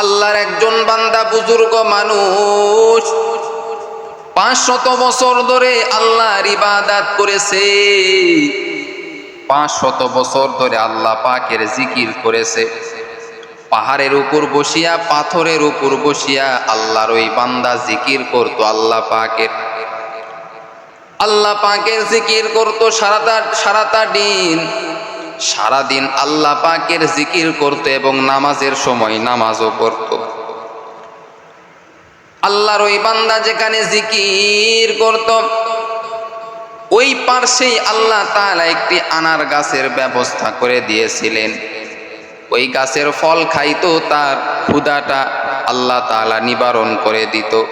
আল্লাহর একজন বান্দা বুজুর্গ মানুষ। পাঁচ শত বছর ধরে আল্লাহর ইবাদাত করেছে। পাঁচ শত বছর ধরে আল্লাহ পাকের জিকির করেছে। পাহাড়ের উপর বসিয়া, পাথরের উপর বসিয়া আল্লাহর ওই বান্দা জিকির করতো আল্লাহ পাকের। আল্লাহ পাকের জিকির করতো সারাটা সারাটা দিন। সারাদিন আল্লাহ পাকের জিকির করতো এবং নামাজের সময় নামাজও করতো আল্লাহর ওই বান্দা যেখানে জিকির করত, ওই পার্শ্বেই আল্লাহ তাআলা একটি আনার গাছের ব্যবস্থা করে দিয়েছিলেন। ওই গাছের ফল খাইতো, তার ক্ষুদাটা আল্লাহ তালা নিবারণ করে দিত।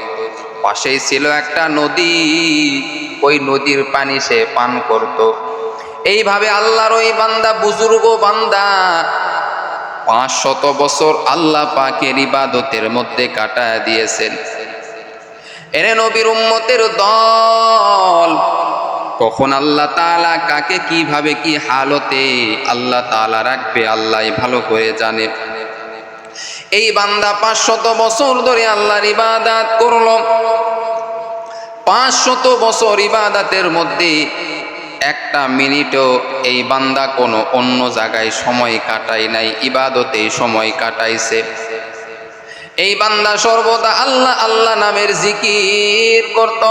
পাশেই ছিল একটা নদী, ওই নদীর পানি সে পান করত। এইভাবে আল্লাহর ওই বান্দা, বুজুর্গ বান্দা পাঁচ শত বছর আল্লাহ পাকের ইবাদতের মধ্যে কাটায় দিয়েছেন। এরে নবীর উম্মতের দল, কখন আল্লাহ তাআলা কাকে কীভাবে কি হালতে আল্লাহ তাআলা রাখবে, আল্লাহ ভালো করে জানে। এই বান্দা পাঁচশত বছর ধরে আল্লাহর ইবাদাত করল। পাঁচশত বছর ইবাদাতের মধ্যে একটা মিনিটও এই বান্দা কোনো অন্য জায়গায় সময় কাটায় নাই, ইবাদতে সময় কাটাইছে। এই বান্দা সর্বদা আল্লাহ আল্লাহ নামের জিকির করত।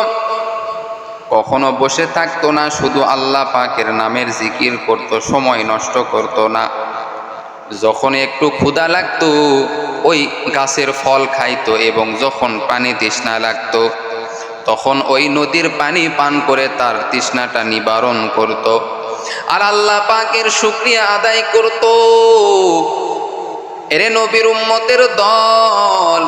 কখনো বসে থাকতো না, শুধু আল্লাহ পাকের নামের জিকির করত, সময় নষ্ট করত না। যখন একটু ক্ষুধা লাগতো, ওই গাছের ফল খাইতো এবং যখন পানি তৃষ্ণা লাগতো তখন ওই নদীর পানি পান করে তার তৃষ্ণাটা নিবারণ করত। আর আল্লাহ পাকের শুক্রিয়া আদায় করত। এরে নবীর উম্মতের দল।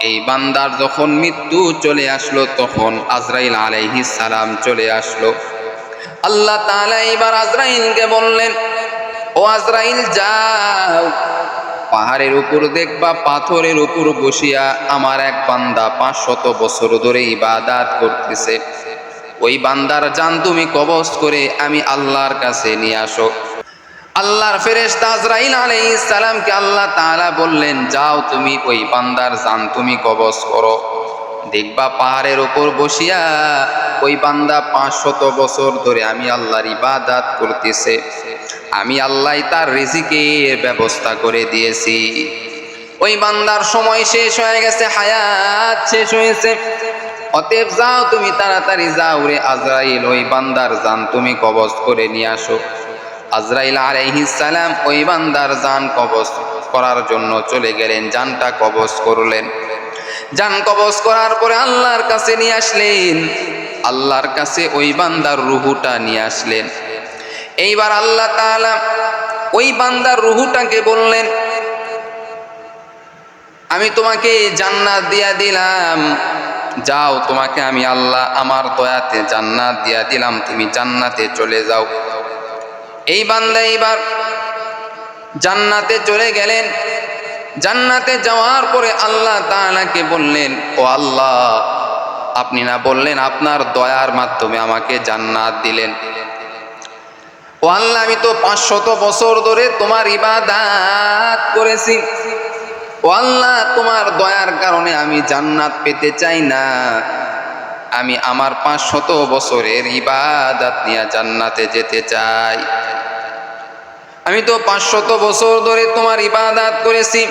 এই বান্দার যখন মৃত্যু চলে আসলো, তখন আজরাইল আলাইহি সালাম চলে আসলো। আল্লাহ তাআলা এবার আজরাইলকে বললেন, ও আজরাইল, যাও। পাহাড়ের উপর দেখবা, পাথরের উপর বসিয়া আমার এক বান্দা পাঁচশত বছর ধরে ইবাদাত করতেছে। ওই বান্দার জান তুমি কবজ করে আমি আল্লাহর কাছে নিয়ে আসো। আল্লাহর ফেরেশতা আজরাইল আলাইহিস সালামকে আল্লাহ তাআলা বললেন, যাও তুমি ওই বান্দার জান তুমি কবজ করো। দেখবা পাহাড়ের উপর বসিয়া ওই বান্দা পাঁচশত বছর ধরে আমি আল্লাহর ইবাদাত করতেছে। আমি আল্লাহ তার রিজিকের ব্যবস্থা করে দিয়েছি। ওই বান্দার সময় শেষ হয়ে গেছে, হায়াত শেষ হয়েছে। অতএব যাও তুমি তাড়াতাড়ি যাও রে আজরাইল, ওই বান্দার জান তুমি কবজ করে নিয়ে আসো। আজরাইল আলাইহিস সালাম ওই বান্দার জান কবজ করার জন্য চলে গেলেন, জানটা কবজ করলেন। জান কবজ করার পরে আল্লাহর কাছে নিয়ে আসলেন। আল্লাহর কাছে ওই বান্দার রুহুটা নিয়ে আসলেন। এইবার আল্লাহ ওই বান্দার রুহুটাকে বললেন, আমি তোমাকে জান্নাত দিয়া দিলাম। যাও, তোমাকে আমি আল্লাহ আমার দয়াতে জান্নাত দিয়া দিলাম। তুমি জান্নাতে চলে যাও। এই বান্দা এইবার জান্নাতে চলে গেলেন। জান্নাতে যাওয়ার পরে আল্লাহ তাআলাকে বললেন, ও আল্লাহ, আপনি না বললেন আপনার দয়ার মাধ্যমে আমাকে জান্নাত দিলেন। ও আল্লাহ, আমি তো পাঁচশত বছর ধরে তোমার ইবাদাত করেছি। ও আল্লাহ, তোমার দয়ার কারণে আমি জান্নাত পেতে চাই না। আমি আমার পাঁচশত বছরের ইবাদাত নিয়ে জান্নাতে যেতে চাই। আমি তো পাঁচশত বছর ধরে তোমার ইবাদাত করেছি।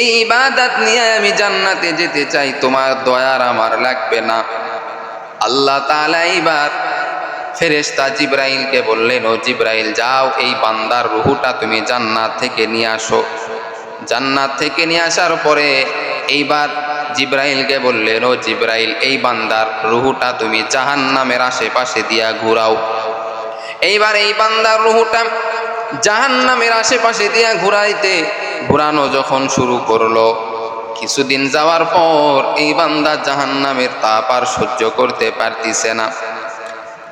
এই ইবাদাত নিয়ে আমি জান্নাতে যেতে চাই, তোমার দয়ার আমার লাগবে না। আল্লাহ তাআলা এইবার ফেরেশতা জিব্রাইলকে বললেন, ও জিব্রাইল, যাও এই বান্দার রুহুটা তুমি জান্নাত থেকে নিয়ে আসো। জান্নাত থেকে নিয়ে আসার পরে এইবার জিব্রাইলকে বললেন, ও জিব্রাইল, এই বান্দার রুহুটা তুমি জাহান্নামের আশেপাশে দিয়া ঘুরাও। এইবার এই বান্দার রুহুটা জাহান্নামের আশেপাশে দিয়া ঘুরাইতে ঘুরানো যখন শুরু করল, কিছুদিন যাওয়ার পর এই বান্দা জাহান্নামের তাপ আর সহ্য করতে পারতিছে না।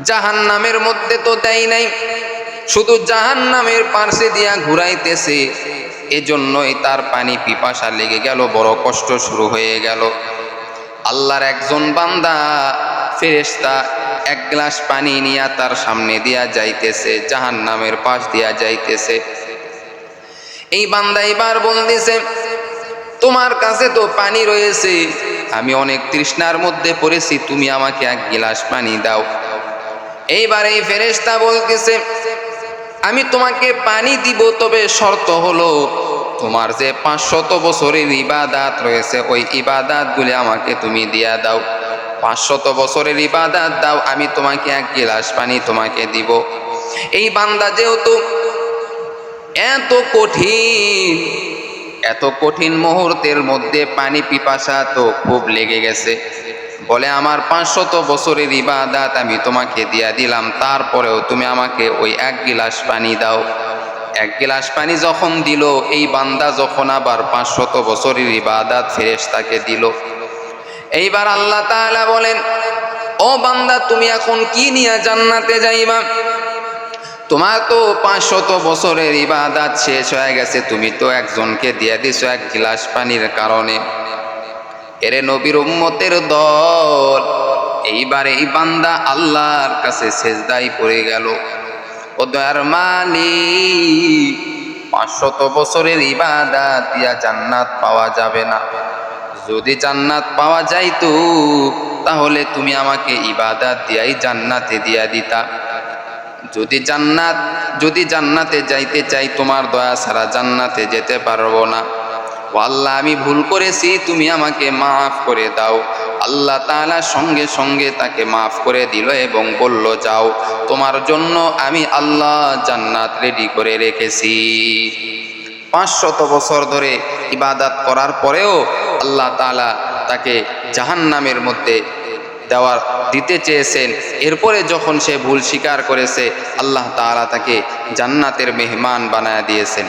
জাহান নামের মধ্যে তো দেয় নাই। শুধু জাহান নামের পার্শ্বে দিয়া ঘুরাইতেছে। এজন্যই তার পানি পিপাসা লেগে গেল, বড় কষ্ট শুরু হয়ে গেল। আল্লাহর একজন বান্দা ফেরেশতা এক গ্লাস পানি নিয়া তার সামনে দিয়া যাইতেছে জাহান নামের পাশ দিয়া যাইতেছে। এই বান্দা এবার বলতেছে, তোমার কাছে তো পানি রয়েছে, আমি অনেক তৃষ্ণার মধ্যে পড়েছি, তুমি আমাকে এক গিলাস পানি দাও। এইবার এই ফেরেশতা বলতেছে, আমি তোমাকে পানি দিব, তবে শর্ত হলো তোমার যে পাঁচশত বছরের ইবাদাত রয়েছে, ওই ইবাদাতগুলি আমাকে তুমি দিয়া দাও। পাঁচশত বছরের ইবাদাত দাও, আমি তোমাকে এক গিলাস পানি তোমাকে দিব। এই বান্দা যেহেতু এত কঠিন এত কঠিন মুহূর্তের মধ্যে পানি পিপাসা তো খুব লেগে গেছে। বলে, আমার পাঁচশত বছরের ইবাদাত আমি তোমাকে দিয়া দিলাম। তারপরেও তুমি আমাকে ওই এক গিলাস পানি দাও। এক গিলাস পানি যখন দিল, এই বান্দা যখন আবার পাঁচশত বছরের ইবাদাত ফেরেস তাকে দিল। এইবার আল্লাহ তাআলা বলেন, ও বান্দা, তুমি এখন কি নিয়ে জান্নাতে যাইবা? তোমার তো পাঁচশত বছরের ইবাদাত শেষ হয়ে গেছে। তুমি তো একজনকে দিয়ে দিছো এক গিলাস পানির কারণে। এরে নবীর উম্মতের দল। এইবার এই বান্দা আল্লাহর কাছে সেজদাই পড়ে গেল। ও দয়ার মালিক, পাঁচশত বছরের ইবাদাত দিয়া জান্নাত পাওয়া যাবে না। যদি জান্নাত পাওয়া যাইতো, তাহলে তুমি আমাকে ইবাদাত দিয়াই জান্নাতে দিয়া দিতা। যদি জান্নাত, যদি জান্নাতে যাইতে চাই, তোমার দয়া ছাড়া জান্নাতে যেতে পারব না। আল্লাহ, আমি ভুল করেছি, তুমি আমাকে মাফ করে দাও। আল্লাহ তাআলা সঙ্গে সঙ্গে তাকে মাফ করে দিল এবং বলল, যাও, তোমার জন্য আমি আল্লাহ জান্নাত রেডি করে রেখেছি। পাঁচশত বছর ধরে ইবাদাত করার পরেও আল্লাহ তাআলা তাকে জাহান্নামের মধ্যে দেওয়ার, দিতে চেয়েছেন। এরপরে যখন সে ভুল স্বীকার করেছে, আল্লাহ তাআলা তাকে জান্নাতের মেহমান বানায় দিয়েছেন।